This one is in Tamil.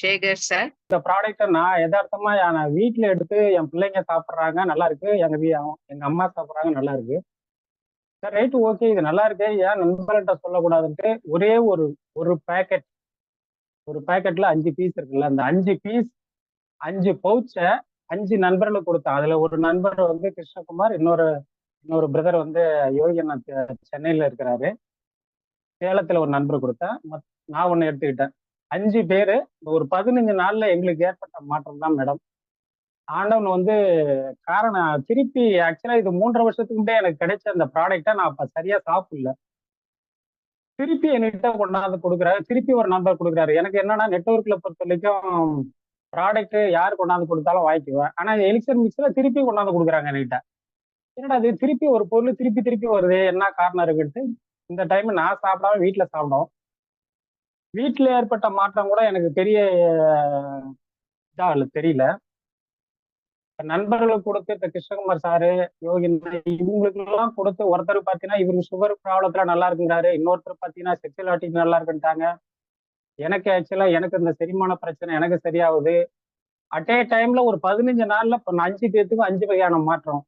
சேகர் சார். இந்த ப்ராடக்ட்டை நான் எதார்த்தமா நான் வீட்டில் எடுத்து என் பிள்ளைங்க சாப்பிட்றாங்க நல்லா இருக்கு. எங்க எங்க அம்மா சாப்பிட்றாங்க நல்லா இருக்கு. சார் ரைட் ஓகே இது நல்லா இருக்கு ஏன் நண்பர்கிட்ட சொல்லக்கூடாதுன்ட்டு ஒரே ஒரு ஒரு பேக்கெட் ஒரு பேக்கெட்ல அஞ்சு பீஸ் இருக்குல்ல அந்த அஞ்சு பீஸ் அஞ்சு பவுச்சை அஞ்சு நண்பர்களுக்கு கொடுத்தேன். அதுல ஒரு நண்பர் வந்து கிருஷ்ணகுமார் இன்னொரு இன்னொரு பிரதர் வந்து யோகிநாத் சென்னையில இருக்கிறாரு. சேலத்துல ஒரு நண்பர் கொடுத்தேன். நான் ஒன்னு எடுத்துக்கிட்டேன். அஞ்சு பேரு ஒரு பதினஞ்சு நாள்ல எங்களுக்கு ஏற்பட்ட மாற்றம் தான் மேடம் ஆண்டவன் வந்து காரணம் திருப்பி ஆக்சுவலா இது மூன்றரை வருஷத்துக்கு முன்னே எனக்கு கிடைச்ச அந்த ப்ராடக்டை நான் அப்ப சரியா சாப்பிடல. திருப்பி என்கிட்ட கொண்டாந்து கொடுக்குறாரு திருப்பி ஒரு நம்பர் கொடுக்குறாரு. எனக்கு என்னன்னா நெட்ஒர்க்ல பொறுத்த வரைக்கும் ப்ராடக்ட் யார் கொண்டாந்து கொடுத்தாலும் வாங்கிக்குவேன் ஆனா எலிக்சர் மிக்ஸ்ல திருப்பி கொண்டாந்து கொடுக்குறாங்க என்கிட்ட. என்னடா இது? திருப்பி ஒரு பொருள் திருப்பி திருப்பி வருது என்ன காரணம் இருக்குன்ட்டு இந்த டைம் நான் சாப்பிடாம வீட்டுல சாப்பிடும் வீட்டுல ஏற்பட்ட மாற்றம் கூட எனக்கு பெரிய இதாக தெரியல. நண்பர்களுக்கு கொடுத்து இப்போ கிருஷ்ணகுமார் சாரு யோகி இவங்களுக்கு எல்லாம் கொடுத்து ஒருத்தர் பாத்தீங்கன்னா இவருக்கு சுகர் ப்ராப்ளத்துல நல்லா இருக்குங்கிறாரு. இன்னொருத்தர் பாத்தீங்கன்னா செக்ஷுவாலிட்டி நல்லா இருக்குன்ட்டாங்க. எனக்கு ஆக்சுவலா எனக்கு இந்த செரிமான பிரச்சனை எனக்கு சரியாகுது. அட் ஏ டைம்ல ஒரு பதினஞ்சு நாள்ல இப்போ அஞ்சு பேர்த்துக்கும் அஞ்சு வகையான மாற்றம்.